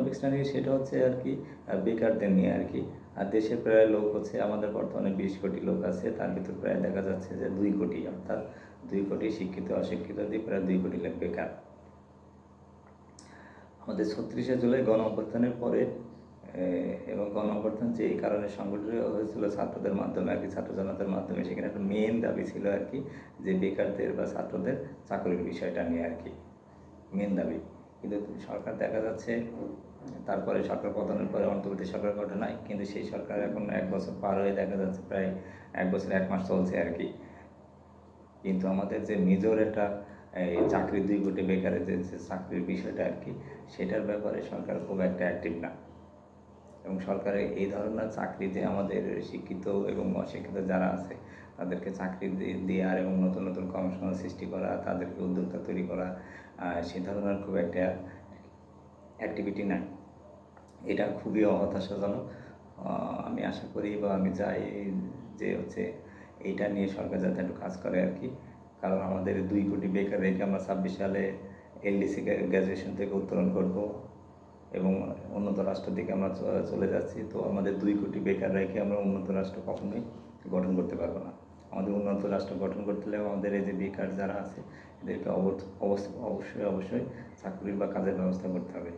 আনুষ্ঠানিক সেটা হচ্ছে আর কি বেকারদের নিয়ে আর কি। আর দেশে প্রায় লোক হচ্ছে, আমাদের বর্তমানে বিশ কোটি লোক আছে, তার ভিতর প্রায় দেখা যাচ্ছে যে দুই কোটি, অর্থাৎ দুই কোটি শিক্ষিত, অশিক্ষিত দিয়ে প্রায় দুই কোটি লোক বেকার। আমাদের ছত্রিশে জুলাই গণ অভ্যুত্থানের পরে এবং গণ অভ্যুত্থান যে কারণে সংগঠিত হয়েছিল ছাত্রদের মাধ্যমে, আর কি, ছাত্র জনতার মাধ্যমে, সেখানে একটা মেন দাবি ছিল আর কি, যে বেকারদের বা ছাত্রদের চাকরির বিষয়টা নিয়ে আর কি মেন দাবি। কিন্তু সরকার দেখা যাচ্ছে, তারপরে সরকার পতনের পরে অন্তর্বর্তী সরকার ঘটনায় কিন্তু সেই সরকার এখন এক বছর পার হয়ে দেখা যাচ্ছে প্রায় এক বছর এক মাস চলছে আর কি। কিন্তু আমাদের যে মেজর একটা এই চাকরির দুই কোটি বেকারের যে চাকরির বিষয়টা আর কি, সেটার ব্যাপারে সরকার খুব একটা অ্যাক্টিভ না। এবং সরকারের এই ধরনের চাকরি যে আমাদের শিক্ষিত এবং অশিক্ষিত যারা আছে, তাদেরকে চাকরি দেওয়ার এবং নতুন নতুন কর্মসংস্থান সৃষ্টি করা, তাদেরকে উদ্যোক্তা তৈরি করা সে ধরনের খুব একটা অ্যাক্টিভিটি নাই। এটা খুবই হতাশাজনক আমি আশা করি বা আমি চাই যে হচ্ছে এইটা নিয়ে সরকার যাতে একটু কাজ করে আর কি। কারণ আমাদের দুই কোটি বেকার রেখে আমরা ছাব্বিশ সালে এলডিসি গ্র্যাজুয়েশন থেকে উত্তোলন করব। এবং উন্নত রাষ্ট্রের দিকে আমরা চলে যাচ্ছি। তো আমাদের দুই কোটি বেকার রেখে আমরা উন্নত রাষ্ট্র কখনোই গঠন করতে পারব না। আমাদের উন্নত রাষ্ট্র গঠন করতে হলে আমাদের এই যে বেকার যারা আছে, এদেরকে অবশ্য- অবশ্য- অবশ্যই অবশ্যই চাকরির বা কাজের ব্যবস্থা করতে হবে।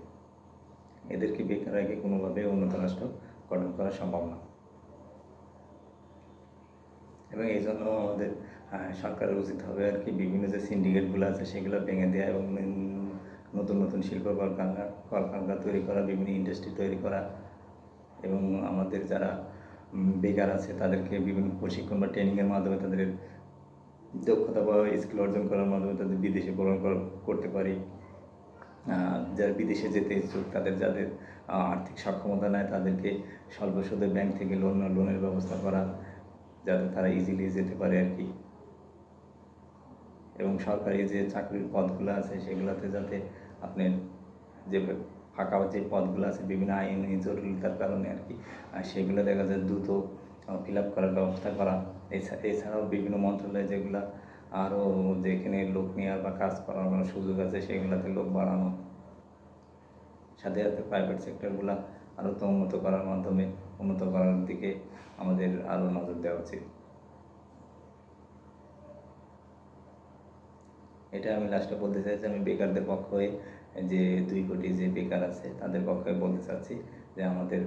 এদেরকে বেকার রেখে কোনোভাবে উন্নত রাষ্ট্র গঠন করা সম্ভব না। এবং এই জন্য আমাদের সরকারের উচিত হবে আর কি বিভিন্ন যে সিন্ডিকেটগুলো আছে, সেগুলো ভেঙে দেওয়া এবং নতুন নতুন শিল্প কলকারখানা কলকারখানা তৈরি করা, বিভিন্ন ইন্ডাস্ট্রি তৈরি করা এবং আমাদের যারা বেকার আছে তাদেরকে বিভিন্ন প্রশিক্ষণ বা ট্রেনিংয়ের মাধ্যমে তাদের দক্ষতা বা স্কিল অর্জন করার মাধ্যমে তাদের বিদেশে কর- করতে পারি। যারা বিদেশে যেতে ইচ্ছুক তাদের যাদের আর্থিক সক্ষমতা নেয় তাদেরকে স্বল্প সুদে ব্যাংক থেকে লোন লোনের ব্যবস্থা করা যাতে তারা ইজিলি যেতে পারে আর কি। এবং সরকারি যে চাকরির পদগুলো আছে সেগুলোতে যাতে আপনি যে ফাঁকা যে পদগুলো আছে, বিভিন্ন আইনি জরুরিতার কারণে আর কি সেগুলো দেখা যায় দ্রুত ফিল আপ করার ব্যবস্থা করা। এছা- এছাড়াও বিভিন্ন মন্ত্রণালয় যেগুলো আরও যেখানে লোক নেওয়ার বা কাজ করানোর সুযোগ আছে, সেগুলোতে লোক বাড়ানো। সাথে সাথে প্রাইভেট সেক্টরগুলো আরও তো উন্নত করার মাধ্যমে, উন্নত করার দিকে আমাদের আরও নজর দেওয়া উচিত। এটা আমি লাস্টে বলতে চাইছি, আমি বেকারদের পক্ষ হয়ে যে দুই কোটি যে বেকার আছে, তাদের পক্ষে বলতে চাচ্ছি যে আমাদের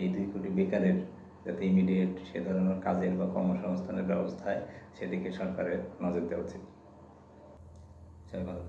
এই দুই কোটি বেকারের যাতে ইমিডিয়েট সে ধরনের কাজের বা কর্মসংস্থানের ব্যবস্থায় সেদিকে সরকারের নজর দেওয়া উচিত। ভালো